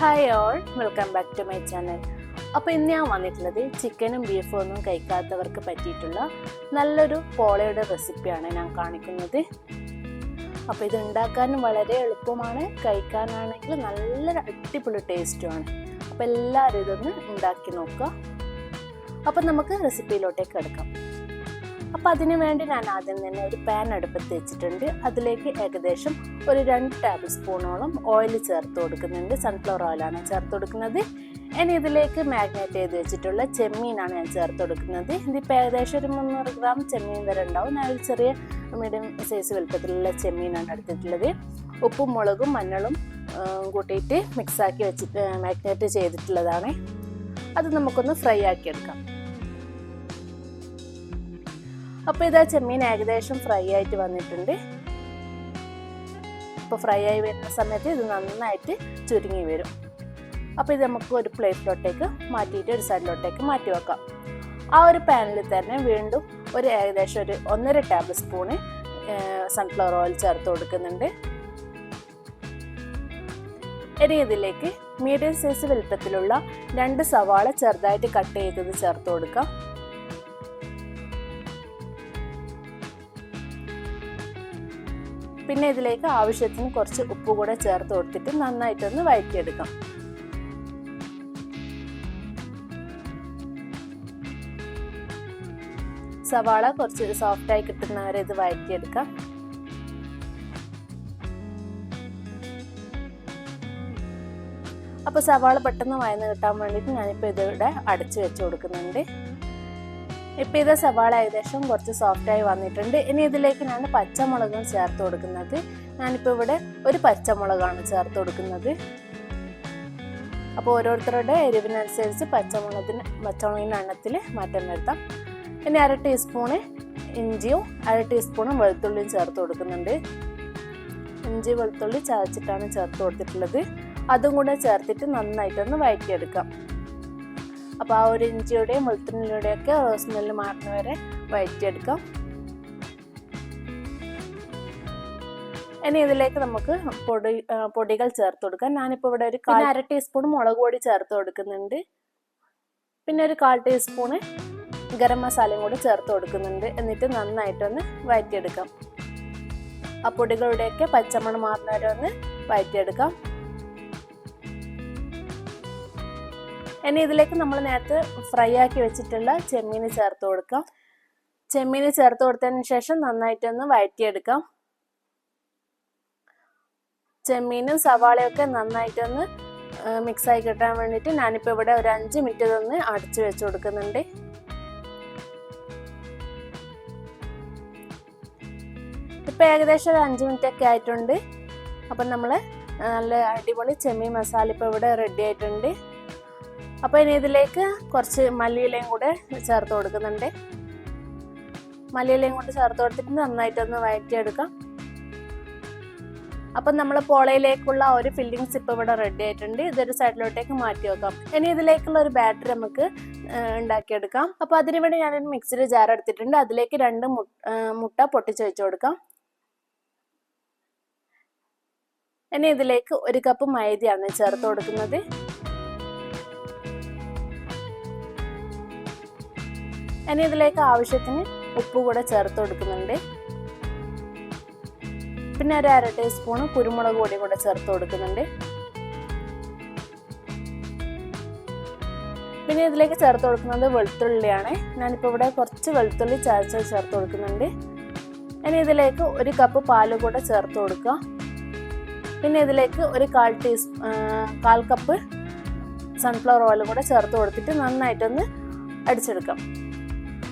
Hi all welcome back to my channel അപ്പോൾ ഇന്ന് ഞാൻ വന്നിട്ടുള്ളത് ചിക്കനും ബീഫും ഒന്നും കഴിക്കാത്തവർക്ക് പറ്റിയിട്ടുള്ള നല്ലൊരു പോളയുടെ റെസിപ്പിയാണ് ഞാൻ കാണിക്കുന്നത്. അപ്പോൾ ഇത് ഉണ്ടാക്കാനും വളരെ എളുപ്പമാണ് കഴിക്കാനാണെങ്കിൽ നല്ലൊരു അടിപൊളി ടേസ്റ്റുമാണ് അപ്പോൾ എല്ലാവരും ഇതൊന്ന് ഉണ്ടാക്കി നോക്കുക. അപ്പോൾ നമുക്ക് റെസിപ്പിയിലോട്ടേക്ക് കിടക്കാം. അപ്പോൾ അതിന് വേണ്ടി ഞാൻ ആദ്യം തന്നെ ഒരു പാൻ അടുപ്പത്ത് വെച്ചിട്ടുണ്ട്. അതിലേക്ക് ഏകദേശം ഒരു രണ്ട് ടേബിൾ സ്പൂണോളം ഓയിൽ ചേർത്ത് കൊടുക്കുന്നുണ്ട്. സൺഫ്ലവർ ഓയിലാണ് ചേർത്ത് കൊടുക്കുന്നത്. ഇനി ഇതിലേക്ക് മാഗ്നേറ്റ് ചെയ്ത് വെച്ചിട്ടുള്ള ചെമ്മീനാണ് ഞാൻ ചേർത്ത് കൊടുക്കുന്നത്. ഇതിപ്പോൾ ഏകദേശം ഒരു മുന്നൂറ് ഗ്രാം ചെമ്മീൻ വരെ ഉണ്ടാവും. ഞാൻ ഒരു ചെറിയ മീഡിയം സൈസ് വലുപ്പത്തിലുള്ള ചെമ്മീനാണ് എടുത്തിട്ടുള്ളത്. ഉപ്പും മുളകും മഞ്ഞളും കൂട്ടിയിട്ട് മിക്സാക്കി വെച്ചിട്ട് മാഗ്നേറ്റ് ചെയ്തിട്ടുള്ളതാണ്. അത് നമുക്കൊന്ന് ഫ്രൈ ആക്കി എടുക്കാം. അപ്പോൾ ഇതാ ചെമ്മീൻ ഏകദേശം ഫ്രൈ ആയിട്ട് വന്നിട്ടുണ്ട്. അപ്പോൾ ഫ്രൈ ആയി വരുന്ന സമയത്ത് ഇത് നന്നായിട്ട് ചുരുങ്ങി വരും. അപ്പോൾ ഇത് നമുക്ക് ഒരു പ്ലേറ്റിലോട്ടേക്ക് മാറ്റിയിട്ട് ഒരു സൈഡിലോട്ടേക്ക് മാറ്റി വെക്കാം. ആ ഒരു പാനിൽ തന്നെ വീണ്ടും ഒരു ഏകദേശം ഒരു ഒന്നര ടേബിൾ സ്പൂണ് സൺഫ്ലവർ ഓയിൽ ചേർത്ത് കൊടുക്കുന്നുണ്ട്. ഇനി ഇതിലേക്ക് മീഡിയം സൈസ് വലുപ്പത്തിലുള്ള രണ്ട് സവാള ചെറുതായിട്ട് കട്ട് ചെയ്തത് ചേർത്ത് കൊടുക്കാം. പിന്നെ ഇതിലേക്ക് ആവശ്യത്തിന് കുറച്ച് ഉപ്പ് കൂടെ ചേർത്ത് കൊടുത്തിട്ട് നന്നായിട്ടൊന്ന് വഴറ്റിയെടുക്കാം. സവാള കുറച്ച് സോഫ്റ്റായി കിട്ടുന്നവരെ ഇത് വഴറ്റിയെടുക്കാം. അപ്പോൾ സവാള പെട്ടെന്ന് വയന്ന് കിട്ടാൻ വേണ്ടിയിട്ട് ഞാനിപ്പോൾ ഇതിവിടെ അടച്ചു വെച്ച് കൊടുക്കുന്നുണ്ട്. ഇപ്പോൾ ഇത് സവാള ഏകദേശം കുറച്ച് സോഫ്റ്റായി വന്നിട്ടുണ്ട്. ഇനി ഇതിലേക്ക് ഞാൻ പച്ചമുളകും ചേർത്ത് കൊടുക്കുന്നത്. ഞാനിപ്പോൾ ഇവിടെ ഒരു പച്ചമുളകാണ് ചേർത്ത് കൊടുക്കുന്നത്. അപ്പോൾ ഓരോരുത്തരുടെ എരിവിനനുസരിച്ച് പച്ചമുളകിന് പച്ചമുളകിന്റെ എണ്ണത്തിൽ മാറ്റം വരുത്താം. ഇനി അര ടീസ്പൂണ് ഇഞ്ചിയും അര ടീസ്പൂണും വെളുത്തുള്ളിയും ചേർത്ത് കൊടുക്കുന്നുണ്ട്. ഇഞ്ചി വെളുത്തുള്ളി ചതച്ചിട്ടാണ് ചേർത്ത് കൊടുത്തിട്ടുള്ളത്. അതും കൂടെ ചേർത്തിട്ട് നന്നായിട്ടൊന്ന് വഴറ്റിയെടുക്കാം. അപ്പോൾ ആ ഒരു ഇഞ്ചിയുടെയും വെളുത്തുള്ളിയുടെയൊക്കെ സ്മെല്ല് മാറുന്ന വരെ വഴറ്റിയെടുക്കാം ഇനി ഇതിലേക്ക് നമുക്ക് പൊടി പൊടികൾ ചേർത്ത് കൊടുക്കാം. ഞാനിപ്പോൾ ഇവിടെ ഒരു കാൽ അര ടീസ്പൂൺ മുളക് പൊടി ചേർത്ത് കൊടുക്കുന്നുണ്ട്. പിന്നെ ഒരു കാൽ ടീസ്പൂണ് ഗരം മസാലയും കൂടി ചേർത്ത് കൊടുക്കുന്നുണ്ട്. എന്നിട്ട് നന്നായിട്ടൊന്ന് വഴറ്റിയെടുക്കാം ആ പൊടികളുടെയൊക്കെ പച്ചമണം മാറുന്നവരെ ഒന്ന് വഴറ്റിയെടുക്കാം ഇനി ഇതിലേക്ക് നമ്മൾ നേരത്തെ ഫ്രൈ ആക്കി വെച്ചിട്ടുള്ള ചെമ്മീന് ചേർത്ത് കൊടുക്കാം. ചെമ്മീന് ചേർത്ത് കൊടുത്തതിന് ശേഷം നന്നായിട്ടൊന്ന് വഴറ്റിയെടുക്കാം. ചെമ്മീനും സവാളയൊക്കെ നന്നായിട്ടൊന്ന് മിക്സായി കിട്ടാൻ വേണ്ടിയിട്ട് ഞാനിപ്പോൾ ഇവിടെ ഒരു അഞ്ച് മിനിറ്റ് ഇതൊന്ന് അടച്ചു വെച്ച് കൊടുക്കുന്നുണ്ട്. ഇപ്പം ഏകദേശം ഒരു അഞ്ച് മിനിറ്റ് ഒക്കെ ആയിട്ടുണ്ട്. അപ്പം നമ്മൾ നല്ല അടിപൊളി ചെമ്മീൻ മസാല ഇപ്പോൾ ഇവിടെ റെഡി ആയിട്ടുണ്ട്. അപ്പോൾ ഇനി ഇതിലേക്ക് കുറച്ച് മല്ലിയിലയും കൂടെ ചേർത്ത് കൊടുക്കുന്നുണ്ട്. മല്ലിയിലയും കൂടെ ചേർത്ത് കൊടുത്തിട്ട് നന്നായിട്ടൊന്ന് വഴറ്റിയെടുക്കാം അപ്പം നമ്മൾ പോളയിലേക്കുള്ള ഒരു ഫില്ലിങ്സ് ഇപ്പോൾ ഇവിടെ റെഡി ആയിട്ടുണ്ട്. ഇതൊരു സൈഡിലോട്ടേക്ക് മാറ്റി വെക്കാം. ഇനി ഇതിലേക്കുള്ള ഒരു ബാറ്റർ നമുക്ക് ഉണ്ടാക്കിയെടുക്കാം. അപ്പോൾ അതിന് വേണ്ടി ഞാനൊരു മിക്സിയുടെ ജാർ എടുത്തിട്ടുണ്ട്. അതിലേക്ക് രണ്ട് മുട്ട പൊട്ടിച്ച് വെച്ച് കൊടുക്കാം. ഇനി ഇതിലേക്ക് ഒരു കപ്പ് മൈദയാണ് ചേർത്ത് കൊടുക്കുന്നത്. ഇനി ഇതിലേക്ക് ആവശ്യത്തിന് ഉപ്പ് കൂടെ ചേർത്ത് കൊടുക്കുന്നുണ്ട്. പിന്നെ ഒരു അര ടീസ്പൂൺ കുരുമുളക് പൊടി കൂടെ ചേർത്ത് കൊടുക്കുന്നുണ്ട്. പിന്നെ ഇതിലേക്ക് ചേർത്ത് കൊടുക്കുന്നത് വെളുത്തുള്ളിയാണ്. ഞാനിപ്പോൾ ഇവിടെ കുറച്ച് വെളുത്തുള്ളി ചതച്ച് ചേർത്ത് കൊടുക്കുന്നുണ്ട്. ഇനി ഇതിലേക്ക് ഒരു കപ്പ് പാൽ കൂടെ ചേർത്ത് കൊടുക്കുക. പിന്നെ ഇതിലേക്ക് ഒരു കാൽ ടീസ് കാൽ കപ്പ് സൺഫ്ലവർ ഓയിലും കൂടെ ചേർത്ത് കൊടുത്തിട്ട് നന്നായിട്ടൊന്ന് അടിച്ചെടുക്കാം.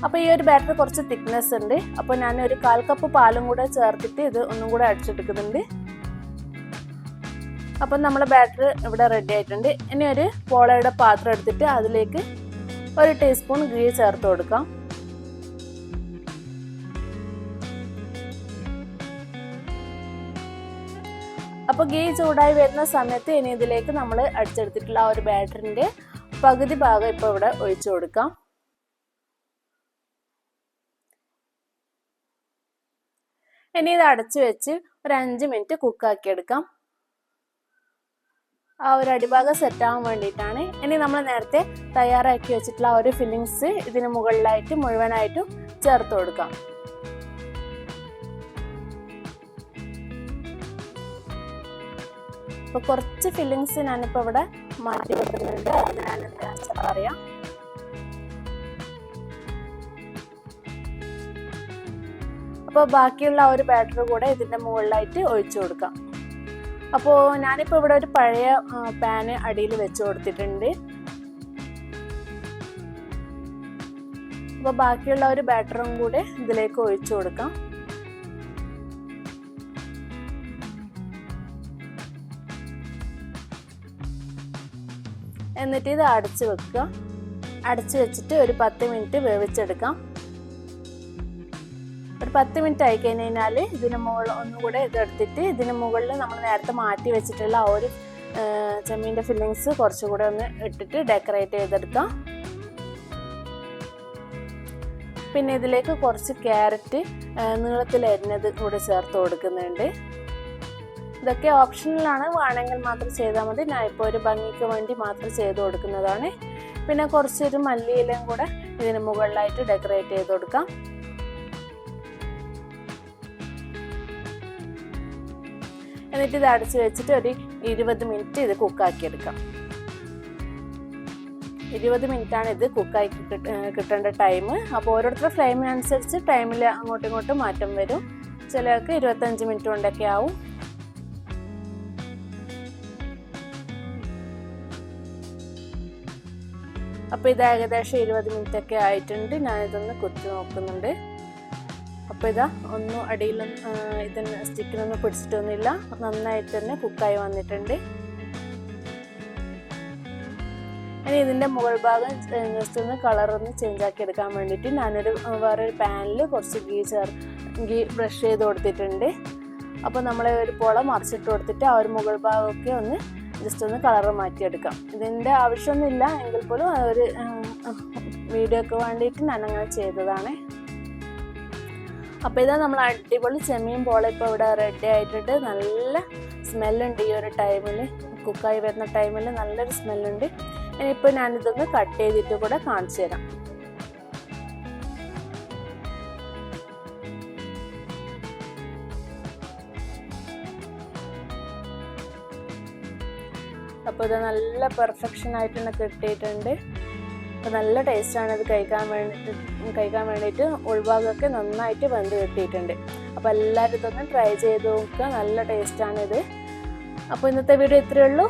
അപ്പോൾ ഈ ഒരു ബാറ്റർ കുറച്ച് തിക്നെസ് ഉണ്ട്. അപ്പോൾ ഞാൻ ഒരു കാൽ കപ്പ് പാലും കൂടെ ചേർത്തിട്ട് ഇത് ഒന്നും കൂടെ അടിച്ചെടുക്കുന്നുണ്ട്. അപ്പം നമ്മുടെ ബാറ്റർ ഇവിടെ റെഡി ആയിട്ടുണ്ട്. ഇനി ഒരു പോളയുടെ പാത്രം എടുത്തിട്ട് അതിലേക്ക് ഒരു ടീസ്പൂൺ ഗീ ചേർത്ത് കൊടുക്കാം. അപ്പോൾ ഗീ ചൂടായി വരുന്ന സമയത്ത് ഇനി ഇതിലേക്ക് നമ്മൾ അടിച്ചെടുത്തിട്ടുള്ള ആ ഒരു ബാറ്ററിന്റെ പകുതി ഭാഗം ഇപ്പോൾ ഇവിടെ ഒഴിച്ചു കൊടുക്കാം. ഇനി ഇത് അടച്ചു വെച്ച് ഒരു അഞ്ച് മിനിറ്റ് കുക്കാക്കി എടുക്കാം. ആ ഒരു അടിഭാഗം സെറ്റ് ആവാൻ വേണ്ടിയിട്ടാണ്. ഇനി നമ്മൾ നേരത്തെ തയ്യാറാക്കി വെച്ചിട്ടുള്ള ആ ഒരു ഫില്ലിങ്സ് ഇതിന് മുകളിലായിട്ട് മുഴുവനായിട്ടും ചേർത്ത് കൊടുക്കാം. അപ്പോൾ കുറച്ച് ഫില്ലിങ്സ് ഞാനിപ്പോൾ ഇവിടെ മാറ്റി വെക്കുന്നുണ്ട് അത് ഞാൻ പറയാം. അപ്പോൾ ബാക്കിയുള്ള ആ ഒരു ബാറ്റർ കൂടെ ഇതിന്റെ മുകളിലായിട്ട് ഒഴിച്ചു കൊടുക്കാം. അപ്പോൾ ഞാനിപ്പോൾ ഇവിടെ ഒരു പഴയ പാന് അടിയിൽ വെച്ച് കൊടുത്തിട്ടുണ്ട്. അപ്പോൾ ബാക്കിയുള്ള ഒരു ബാറ്ററും കൂടെ ഇതിലേക്ക് ഒഴിച്ചു കൊടുക്കാം. എന്നിട്ട് ഇത് അടച്ചു വെക്കുക. അടച്ചു വെച്ചിട്ട് ഒരു പത്ത് മിനിറ്റ് വേവിച്ചെടുക്കാം. പത്ത് മിനിറ്റ് ആയി കഴിഞ്ഞ് കഴിഞ്ഞാൽ ഇതിന് മുകളിൽ ഒന്നും കൂടെ ഇതെടുത്തിട്ട് ഇതിന് മുകളിൽ നമ്മൾ നേരത്തെ മാറ്റി വെച്ചിട്ടുള്ള ആ ഒരു ചെമ്മീന്റെ ഫില്ലിങ്സ് കുറച്ചുകൂടെ ഒന്ന് ഇട്ടിട്ട് ഡെക്കറേറ്റ് ചെയ്തെടുക്കാം. പിന്നെ ഇതിലേക്ക് കുറച്ച് ക്യാരറ്റ് നീളത്തിൽ എരിഞ്ഞത് കൂടെ ചേർത്ത് കൊടുക്കുന്നുണ്ട്. ഇതൊക്കെ ഓപ്ഷനിലാണ് വേണമെങ്കിൽ മാത്രം ചെയ്താൽ മതി. ഞാൻ ഇപ്പോൾ ഒരു ഭംഗിക്ക് വേണ്ടി മാത്രം ചെയ്ത് കൊടുക്കുന്നതാണ്. പിന്നെ കുറച്ചൊരു മല്ലിയിലയും കൂടെ ഇതിന് മുകളിലായിട്ട് ഡെക്കറേറ്റ് ചെയ്ത് കൊടുക്കാം. എന്നിട്ട് ഇത് അടച്ചു വെച്ചിട്ട് ഒരു ഇരുപത് മിനിറ്റ് ഇത് കുക്കാക്കി എടുക്കാം ഇരുപത് മിനിറ്റാണ് ഇത് കുക്കായി കിട്ടേണ്ട ടൈം അപ്പോൾ ഓരോരുത്തരുടെ ഫ്ലെയിമിനനുസരിച്ച് ടൈമിൽ അങ്ങോട്ടും ഇങ്ങോട്ടും മാറ്റം വരും. ചിലർക്ക് ഇരുപത്തഞ്ച് മിനിറ്റ് കൊണ്ടൊക്കെ ആവും. അപ്പോൾ ഇത് ഏകദേശം ഇരുപത് മിനിറ്റ് ഒക്കെ ആയിട്ടുണ്ട്. ഞാനിതൊന്ന് കുത്തി നോക്കുന്നുണ്ട്. അപ്പോൾ ഇതാ ഒന്നും അടിയിലും ഇതിന് സ്റ്റിക്കിനൊന്നും പിടിച്ചിട്ടൊന്നുമില്ല. നന്നായിട്ട് തന്നെ കുക്കായി വന്നിട്ടുണ്ട്. ഇനി ഇതിന്റെ മുകൾ ഭാഗം ജസ്റ്റ് ഒന്ന് കളറൊന്ന് ചേഞ്ച് ആക്കി എടുക്കാൻ വേണ്ടിയിട്ട് ഞാനൊരു വേറൊരു പാനിൽ കുറച്ച് ഗീ ചേർ ഗീ ബ്രഷ് ചെയ്ത് കൊടുത്തിട്ടുണ്ട്. അപ്പോൾ നമ്മൾ ഒരു പുള മറിച്ചിട്ട് കൊടുത്തിട്ട് ആ ഒരു മുകൾ ഭാഗമൊക്കെ ഒന്ന് ജസ്റ്റ് ഒന്ന് കളറ് മാറ്റിയെടുക്കാം. ഇതിന്റെ ആവശ്യമൊന്നുമില്ല. എങ്കിൽ പോലും ഒരു വീഡിയോക്ക് വേണ്ടിയിട്ട് ഞാൻ അങ്ങനെ ചെയ്തതാണ്. അപ്പോൾ ഇതാ നമ്മൾ അടിപൊളി ചെമ്മീൻ പോളെ ഇപ്പോൾ ഇവിടെ റെഡി ആയിട്ടുണ്ട്. നല്ല സ്മെല്ലുണ്ട് ഈ ഒരു ടൈമിൽ കുക്കായി വരുന്ന ടൈമിൽ നല്ലൊരു സ്മെല്ലുണ്ട് ഇനിയിപ്പോൾ ഞാനിതൊന്ന് കട്ട് ചെയ്തിട്ട് കൂടെ കാണിച്ചു തരാം. അപ്പോൾ ഇത് നല്ല പെർഫെക്ഷൻ ആയിട്ട് തന്നെ കിട്ടിയിട്ടുണ്ട്. അപ്പോൾ നല്ല ടേസ്റ്റാണ് ഇത് കഴിക്കാൻ വേണ്ടി കഴിക്കാൻ വേണ്ടിയിട്ട് ഉൾഭാഗമൊക്കെ നന്നായിട്ട് വെന്ത് കിട്ടിയിട്ടുണ്ട്. അപ്പോൾ എല്ലാവരും ഇതൊന്ന് ട്രൈ ചെയ്ത് നോക്കുക. നല്ല ടേസ്റ്റാണിത് അപ്പോൾ ഇന്നത്തെ വീഡിയോ ഇത്രയേ ഉള്ളൂ.